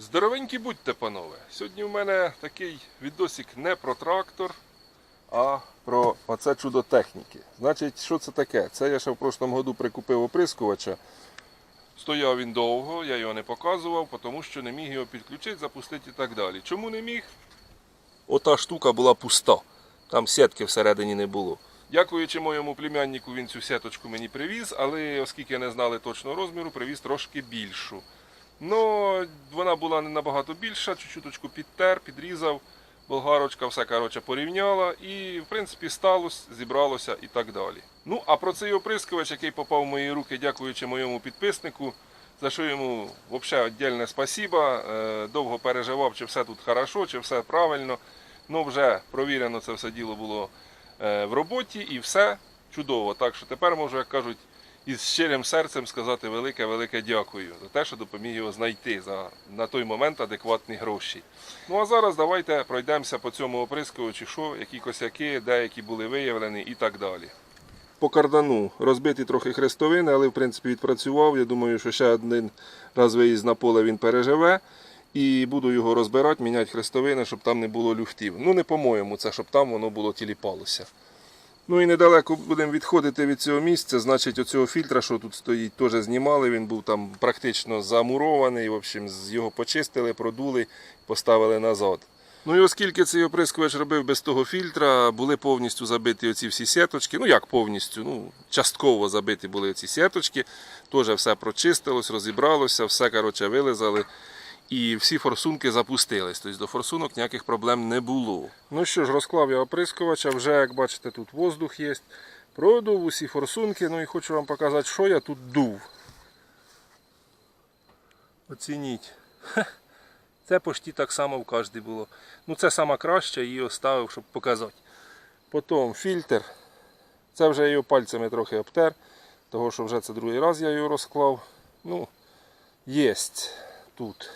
Здоровенькі будьте, панове. Сьогодні в мене такий відосик не про трактор, а про оце чудо техніки. Значить, що це таке? Це я ще в прошлому году прикупив оприскувача. Стояв він довго, я його не показував, тому що не міг його підключити, запустити і так далі. Чому не міг? Ота штука була пуста. Там сітки всередині не було. Дякуючи моєму племяннику, він цю сіточку мені привіз, але оскільки не знали точного розміру, привіз трошки більшу. Ну, вона була не набагато більша, чуть-чуточку підтер, підрізав, болгарочка все коротше, порівняла і, в принципі, сталося, зібралося і так далі. Ну, а про цей оприскувач, який попав в мої руки, дякуючи моєму підписнику, за що йому взагалі віддільне спасіба. Е, Довго переживав, чи все тут хорошо, чи все правильно. Ну, вже провірено це все діло було е, в роботі і все чудово. Так що тепер можу, як кажуть, із щирим серцем сказати велике-велике дякую за те, що допоміг його знайти за на той момент адекватні гроші. Ну а зараз давайте пройдемося по цьому оприскувачу, що, які косяки, деякі були виявлені і так далі. По кардану розбиті трохи хрестовини, але в принципі відпрацював. Я думаю, що ще один раз виїзд на поле він переживе. І буду його розбирати, міняти хрестовини, щоб там не було люфтів. Ну не по-моєму, це щоб там воно було тіліпалося. Ну і недалеко будемо відходити від цього місця. Значить, оцього фільтра, що тут стоїть, теж знімали. Він був там практично замурований. В общем, його почистили, продули, поставили назад. Ну і оскільки цей оприскувач робив без того фільтра, були повністю забиті оці всі сіточки. Ну як повністю, ну частково забиті були ці сіточки. Теж все прочистилось, розібралося, все коротше вилизали. І всі форсунки запустились. Тобто до форсунок ніяких проблем не було. Ну що ж, розклав я оприскувача, вже як бачите, тут воздух є. Продув усі форсунки, ну і хочу вам показати, що я тут дув. Оцініть. Це почти так само в кожній було. Ну це сама краща, її оставив, щоб показати. Потім фільтр. Це вже я його пальцями трохи обтер, того що вже це другий раз я його розклав. Ну, єсть тут.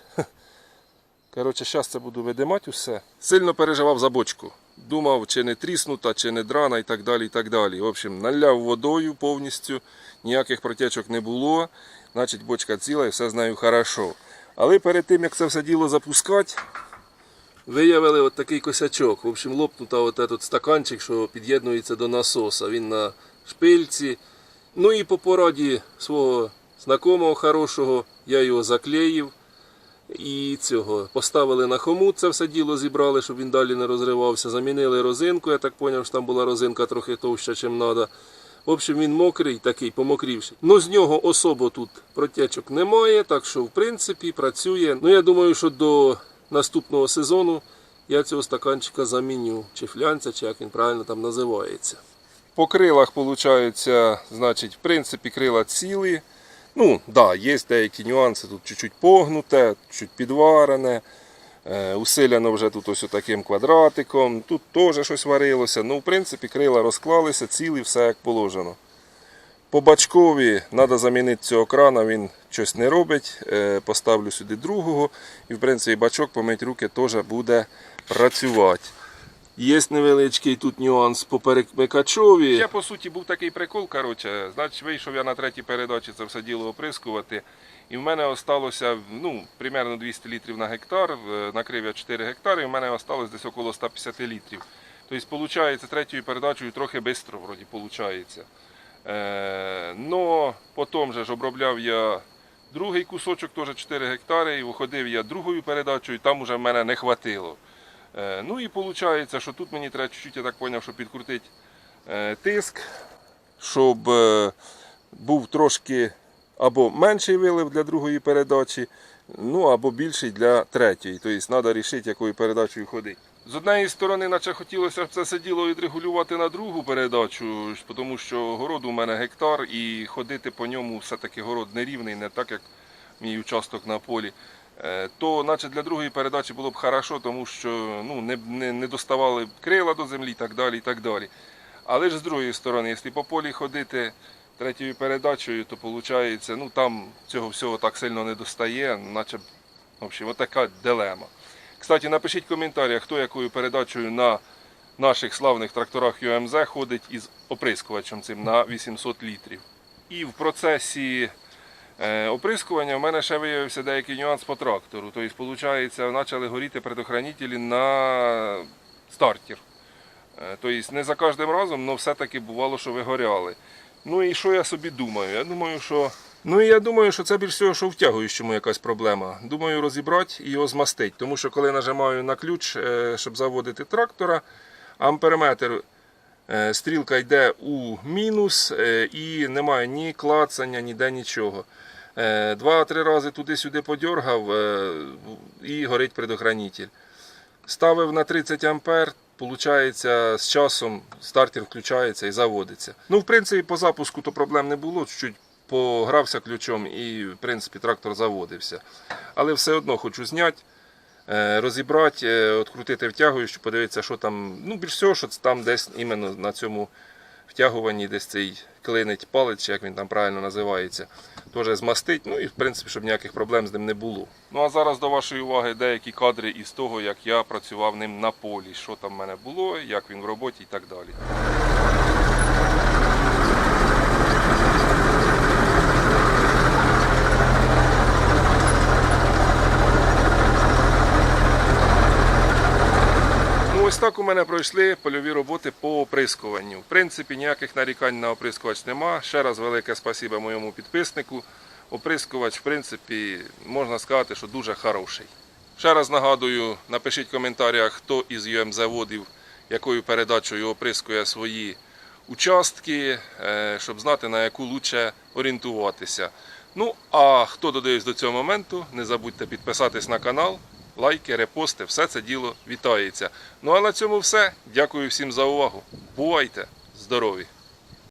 Коротше, зараз це буду видимати усе. Сильно переживав за бочку. Думав, чи не тріснута, чи не драна і так далі. і так далі. В общем, наляв водою повністю, ніяких протечок не було. Значить, бочка ціла і все з нею хорошо. Але перед тим, як це все діло запускати, виявили от такий косячок. В общем, лопнута от этот стаканчик, що під'єднується до насоса. Він на шпильці. Ну і по пораді свого знакомого хорошого я його заклеїв. І цього поставили на хомут, це все діло зібрали, щоб він далі не розривався. Замінили розинку, я так зрозумів, що там була розинка трохи товща, ніж треба. В общем, він мокрий, такий, помокрівший. Ну, з нього особо тут протечок немає, так що, в принципі, працює. Ну, я думаю, що до наступного сезону я цього стаканчика заміню. Чи флянця, чи як він правильно там називається. По крилах, виходить, значить, в принципі, крила цілі. Ну, да, є деякі нюанси, тут чуть-чуть погнуте, чуть підварене. Е, Усиляно вже тут ось таким квадратиком. Тут теж щось варилося. Ну, в принципі, крила розклалися, цілі, все як положено. По бачкові треба замінити цього крана, він щось не робить. Е, Поставлю сюди другого. І в принципі бачок помить руки теж буде працювати. Є невеличкий тут нюанс по перемикачові. Ще по суті був такий прикол. Коротше, значить, вийшов я на третій передачі це все діло оприскувати. І в мене осталося ну, примерно 200 літрів на гектар. Е, Накрив я 4 гектари, і в мене осталось десь около 150 літрів. Тобто, виходить, третьою передачею трохи швидко, вроді, виходить. Е, потім же ж обробляв я другий кусочок, теж 4 гектари, і виходив я другою передачею, там уже в мене не хватило. Е, Ну і виходить, що тут мені треба чуть-чуть, я так зрозумів, щоб підкрутити е, тиск, щоб е, був трошки або менший вилив для другої передачі, ну або більший для третьої. Тобто треба вирішити, якою передачею ходити. З однієї сторони, наче хотілося б це все діло відрегулювати на другу передачу, тому що город у мене гектар і ходити по ньому все-таки город нерівний, не так як мій участок на полі. Е, То, наче для другої передачі було б хорошо, тому що ну, не, не, не доставали б крила до землі і так далі. і так далі. Але ж з другої сторони, якщо по полі ходити третьою передачею, то виходить, ну там цього всього так сильно не достає, наче в общем, отака дилема. Кстати, напишіть в коментарях, хто якою передачею на наших славних тракторах ЮМЗ ходить із оприскувачем цим на 800 літрів. І в процесі Оприскування в мене ще виявився деякий нюанс по трактору. Тобто, виходить, почали горіти предохранителі на стартер. Е, Тобто не за кожним разом, але все-таки бувало, що вигоряли. Ну і що я собі думаю? Я думаю, що. Ну і я думаю, що це більш всього, що втягуючому якась проблема. Думаю, розібрати і його змастити. Тому що коли нажимаю на ключ, е, щоб заводити трактора, амперметр е, стрілка йде у мінус е, і немає ні клацання, ніде нічого. Е, Два-три рази туди-сюди подьоргав е, і горить предохранитель. Ставив на 30 ампер, Получається, з часом стартер включається і заводиться. Ну, в принципі, по запуску то проблем не було. Чуть-чуть погрався ключом і, в принципі, трактор заводився. Але все одно хочу зняти, е, розібрати, е, відкрутити втягуючу, подивитися, що там. Ну, більш всього, що там десь іменно на цьому втягуванні, десь цей клинить палець, як він там правильно називається, теж змастить. Ну і в принципі, щоб ніяких проблем з ним не було. Ну а зараз до вашої уваги деякі кадри із того, як я працював ним на полі, що там в мене було, як він в роботі і так далі. Ось так у мене пройшли польові роботи по оприскуванню. В принципі, ніяких нарікань на оприскувач нема. Ще раз велике спасибо моєму підписнику. Оприскувач, в принципі, можна сказати, що дуже хороший. Ще раз нагадую, напишіть в коментарях, хто із ЮМ-заводів, якою передачею оприскує свої участки, е, щоб знати, на яку лучше орієнтуватися. Ну, а хто додивився до цього моменту, не забудьте підписатись на канал, лайки, репости, все це діло вітається. Ну а на цьому все. Дякую всім за увагу. Бувайте здорові!